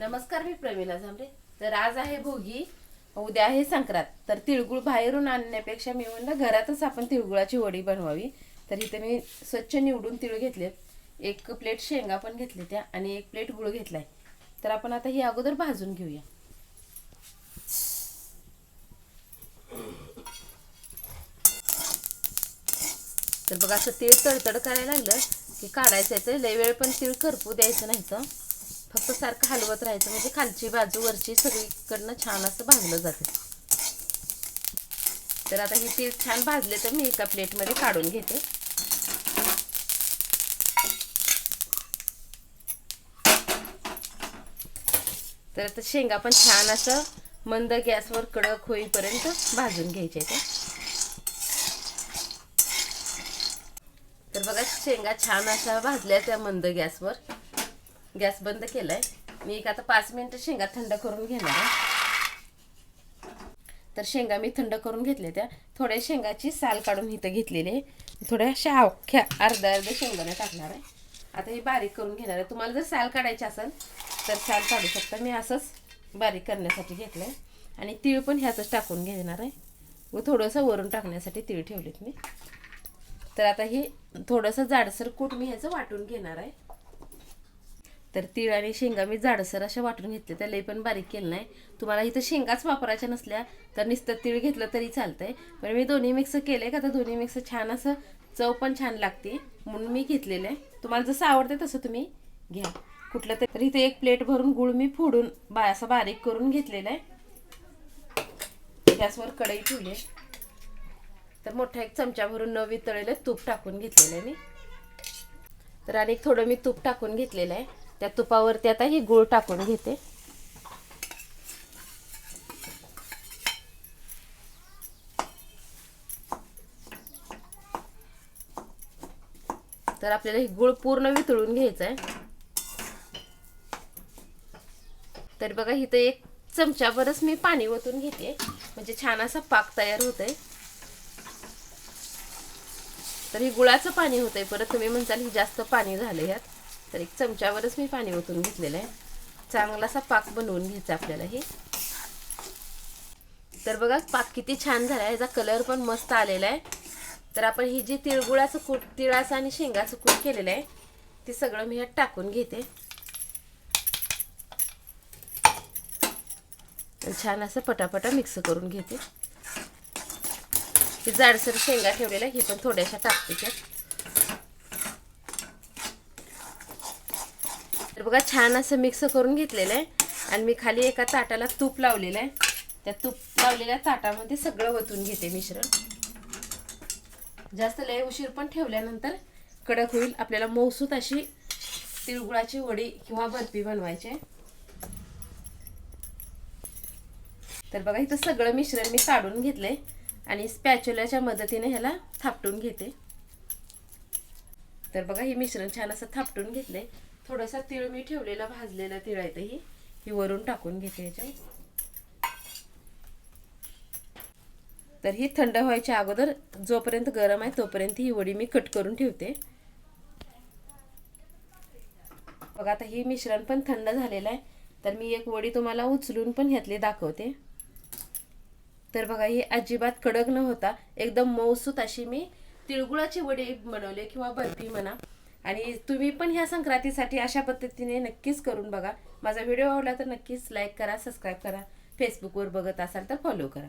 नमस्कार मी प्रमिला झांबरे. तर आज आहे भोगी उद्या आहे संक्रांत. तर तिळगुळ बाहेरून आणण्यापेक्षा मी म्हणलं घरातच आपण तिळगुळाची वडी बनवावी. तर इथे मी स्वच्छ निवडून तिळ घेतले. एक प्लेट शेंगा पण घेतले त्या आणि एक प्लेट गुळ घेतलाय. तर आपण आता ही अगोदर भाजून घेऊया. तर बघा असं तीळ तडतड करायला लागलं की काढायचं आहे लय वेळ पण तीळ करपू द्यायचं नाही तर फक्त सारखं हलवत राहायचं म्हणजे खालची बाजू वरची सगळीकडनं छान असं भाजलं जाते. तर आता हे तीळ छान भाजले तर मी एका प्लेटमध्ये काढून घेते. तर आता शेंगा पण छान असं मंद गॅसवर कडक होईपर्यंत भाजून घ्यायचे ते. तर बघा शेंगा छान अशा भाजल्या त्या मंद गॅसवर. गॅस बंद केलाय. मी एक आता पाच मिनटं शेंगा थंड करून घेणार आहे. तर शेंगा मी थंड करून घेतल्या त्या. थोड्या शेंगाची साल काढून इथं घेतलेली आहे. थोड्याशा अवख्या अर्ध्या अर्ध्या शेंगाने टाकणार आहे. आता हे बारीक करून घेणार आहे. तुम्हाला जर साल काढायची असेल तर साल काढू शकता. मी असंच बारीक करण्यासाठी घेतलं आहे आणि तीळ पण ह्यातच टाकून घेणार आहे. व थोडंसं वरून टाकण्यासाठी तीळ ठेवलेत मी. तर आता हे थोडंसं जाडसर कूट मी ह्याचं वाटून घेणार आहे. तर तीळ आणि शेंगा मी जाडसर अशा वाटून घेतले त्या लई पण बारीक केलं नाही. तुम्हाला इथं शेंगाच वापरायच्या नसल्या तर नुसतं तीळ घेतलं तरी चालतंय. पण मी दोन्ही मिक्स केले का तर दोन्ही मिक्स छान असं चव पण छान लागते म्हणून मी घेतलेलं. आहे तुम्हाला जसं आवडते तसं तुम्ही घ्या. कुठलं तरी तर इथे एक प्लेट भरून गुळ मी फोडून बा असं बारीक करून घेतलेलं आहे. गॅसवर कढई ठेवली तर मोठा एक चमचा भरून न वितळलेलं तूप टाकून घेतलेलं आहे मी. तर आणि थोडं मी तूप टाकून घेतलेलं आहे. त्या तुपावरती आता ही गूळ टाकून घेते. तर आपल्याला ही गूळ पूर्ण वितळून घ्यायचं आहे तर बघा इथं एक चमच्यावरच मी पाणी ओतून घेते. म्हणजे छान असा पाक तयार होत आहे तर हे गुळाचं पाणी होतंय. परत तुम्ही म्हणताल ही जास्त पाणी झालं यात. तर एक चमच्यावरच मी पाणी ओतून घेतलेलं आहे. चांगलासा पाक बनवून घ्यायचा आपल्याला हे. तर बघा पाक किती छान झाला आहे. याचा कलर पण मस्त आलेला आहे. तर आपण ही जी तिळगुळाचं कूट तिळाचं आणि शेंगाचं कूट केलेलं आहे ते सगळं मी ह्यात टाकून घेते. छान असं पटापटा मिक्स करून घेते. ही जाडसर शेंगा ठेवलेल्या हे पण थोड्याशा टाकते त्यात. तर बघा छान असं मिक्स करून घेतलेलं आहे. आणि मी खाली एका ताटाला तूप लावलेलं आहे. त्या तूप लावलेल्या ताटामध्ये सगळं वतून घेते मिश्रण. जास्त लय उशीर पण ठेवल्यानंतर कडक होईल. आपल्याला मौसूत अशी तिळगुळाची वडी किंवा बर्फी बनवायची आहे. तर बघा इथं सगळं मिश्रण मी काढून घेतलंय आणि स्पॅच्युलाच्या मदतीने ह्याला थापटून घेते. तर बघा हे मिश्रण छान असं थापटून घेतलंय. थोडासा तिळ मी ठेवलेला भाजलेला तिळ आहे ही. ही वरून टाकून घेते ह्याच्यावर तर ही थंड व्हायच्या अगोदर जोपर्यंत गरम आहे तोपर्यंत ही वडी मी कट करून ठेवते. बघा आता ही मिश्रण पण थंड झालेलं आहे. तर मी एक वडी तुम्हाला उचलून पण ह्यातली दाखवते. तर बघा ही अजिबात कडक न होता एकदम मऊसूत अशी मी तिळगुळाची वडी बनवली किंवा बर्फी म्हणा. आणि तुम्ही पण ह्या संक्रांतीसाठी अशा पद्धतीने नक्कीच करून बघा. माझा व्हिडिओ आवडला तर नक्कीच लाईक करा सबस्क्राईब करा. फेसबुकवर बघत असाल तर फॉलो करा.